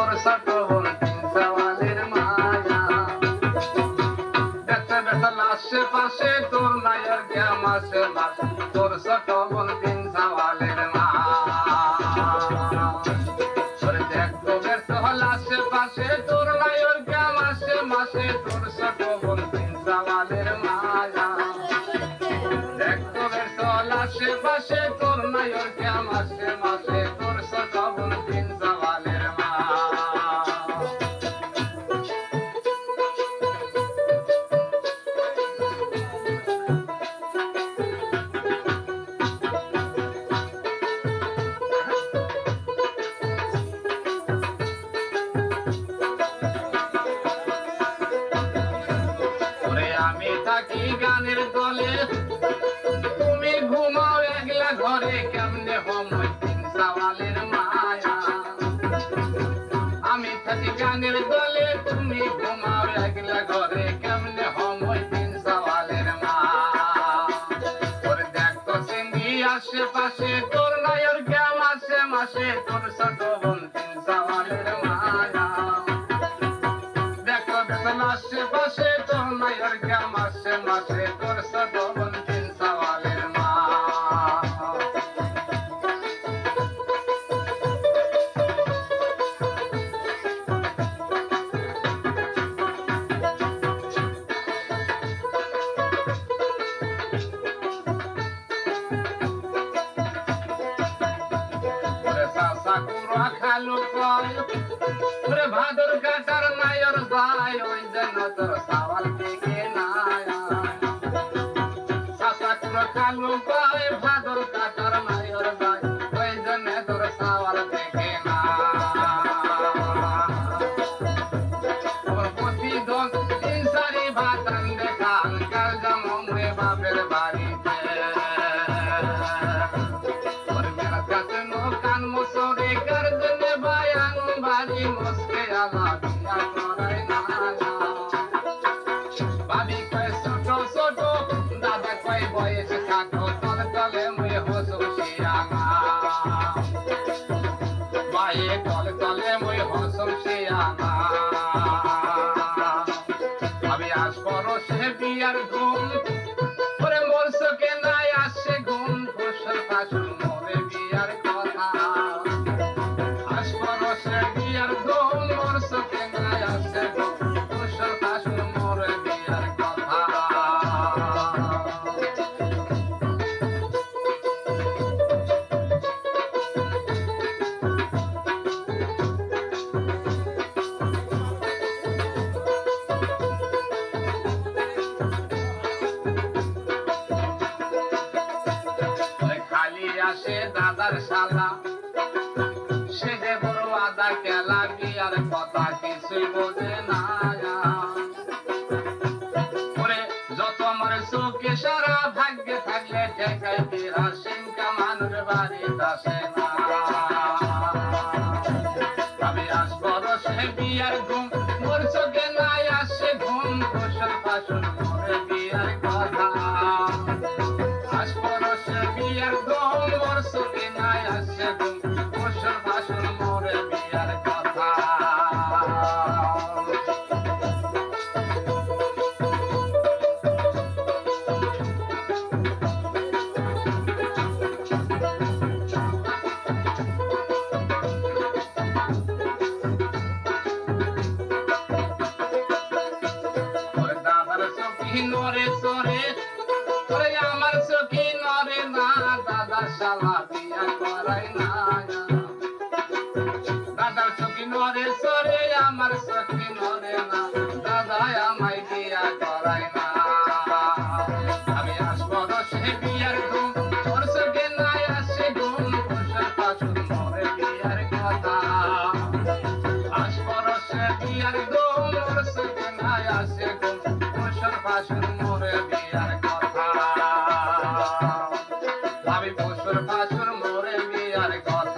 তোর ছোট বোন তিন সওয়ালের মায়া দেখতে বেটা লাশে পাশে তোর নায়ের গ্যাম লাশ তোর ছোট বোন সওয়ালের মা মাসে তোর বোন তিন সওয়ালের মায়া। দেখ তো বেটা লাশে পাশে তোর নায়ের গ্যাম আছে ঘরে কেমনে সওয়ালের মায়া? আমি থাকি গানের দলে, তুমি ঘুমাও একলা ঘরে আশেপাশে, তোর আসে মাসে, তোর সওয়ালের মায়া। দেখো বেতন আশেপাশে, তোর নায়ের গ্যাম আসে মাসে, তোর ছোট কুড়া খালু ভাদর মায়ে তলে তলে মুই হসু শিয়াঙা আমি আসব সে বিয়ার ঘুম দাদার শালা। বড় আদা কেলা বিয়ার কথা কিছুই বোঝে না। ওরে, যত আমার চোখে সারা ভাগ্যে থাকলে ঠেকাই ফিরা সিংকা মানুষ বাড়িতে আসে না। আমি আসব সে বিয়ার ঘুম চোখে নরে, সরে। ওরে আমার চোখে নরে না, দাদা শালা বিয়া করাই না দাদা চোখে নরে, সরে, আমার God.